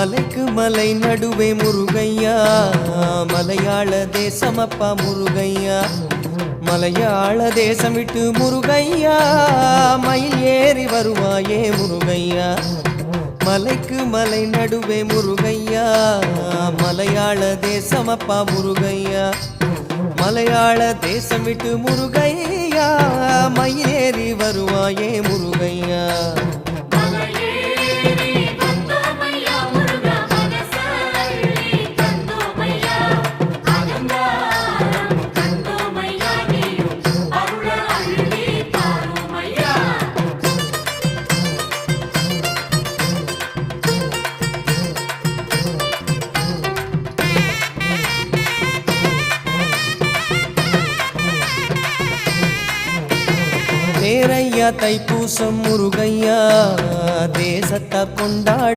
மலைக்கு மலை நடுவே முருகையா மலையாள தேசமப்பா முருகையா. மலையாள தேசம் விட்டு முருகையா மயில் ஏறி வருவாயே முருகையா. மலைக்கு மலை நடுவே முருகையா மலையாள தேசமப்பா முருகையா. மலையாள தேசம் விட்டு முருகையா மயில் ஏறி வருவாயே முருகையா. தேரையா தைப்பூசம் முருகையா தேசத்தை கொண்டாட